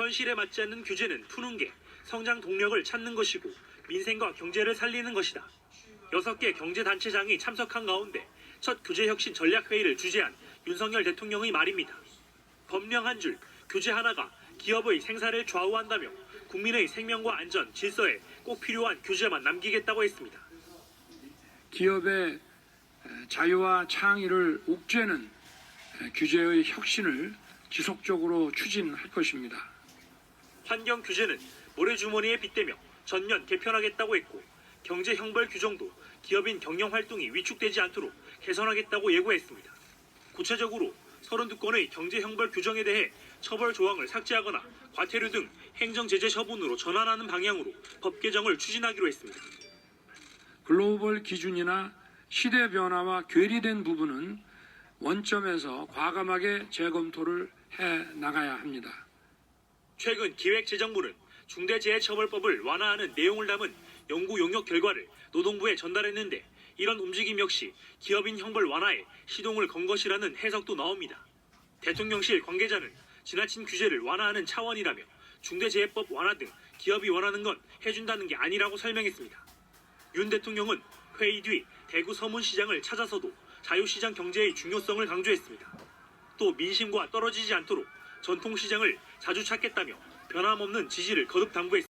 현실에 맞지 않는 규제는 푸는 게 성장 동력을 찾는 것이고 민생과 경제를 살리는 것이다. 여섯 개 경제단체장이 참석한 가운데 첫 규제혁신 전략회의를 주재한 윤석열 대통령의 말입니다. 법령 한 줄, 규제 하나가 기업의 생사를 좌우한다며 국민의 생명과 안전, 질서에 꼭 필요한 규제만 남기겠다고 했습니다. 기업의 자유와 창의를 옥죄는 규제의 혁신을 지속적으로 추진할 것입니다. 환경 규제는 모래주머니에 빗대며 전면 개편하겠다고 했고 경제 형벌 규정도 기업인 경영 활동이 위축되지 않도록 개선하겠다고 예고했습니다. 구체적으로 32건의 경제 형벌 규정에 대해 처벌 조항을 삭제하거나 과태료 등 행정 제재 처분으로 전환하는 방향으로 법 개정을 추진하기로 했습니다. 글로벌 기준이나 시대 변화와 괴리된 부분은 원점에서 과감하게 재검토를 해 나가야 합니다. 최근 기획재정부는 중대재해처벌법을 완화하는 내용을 담은 연구 용역 결과를 노동부에 전달했는데 이런 움직임 역시 기업인 형벌 완화에 시동을 건 것이라는 해석도 나옵니다. 대통령실 관계자는 지나친 규제를 완화하는 차원이라며 중대재해법 완화 등 기업이 원하는 건 해준다는 게 아니라고 설명했습니다. 윤 대통령은 회의 뒤 대구 서문시장을 찾아서도 자유시장 경제의 중요성을 강조했습니다. 또 민심과 떨어지지 않도록 전통시장을 자주 찾겠다며 변함없는 지지를 거듭 당부했습니다.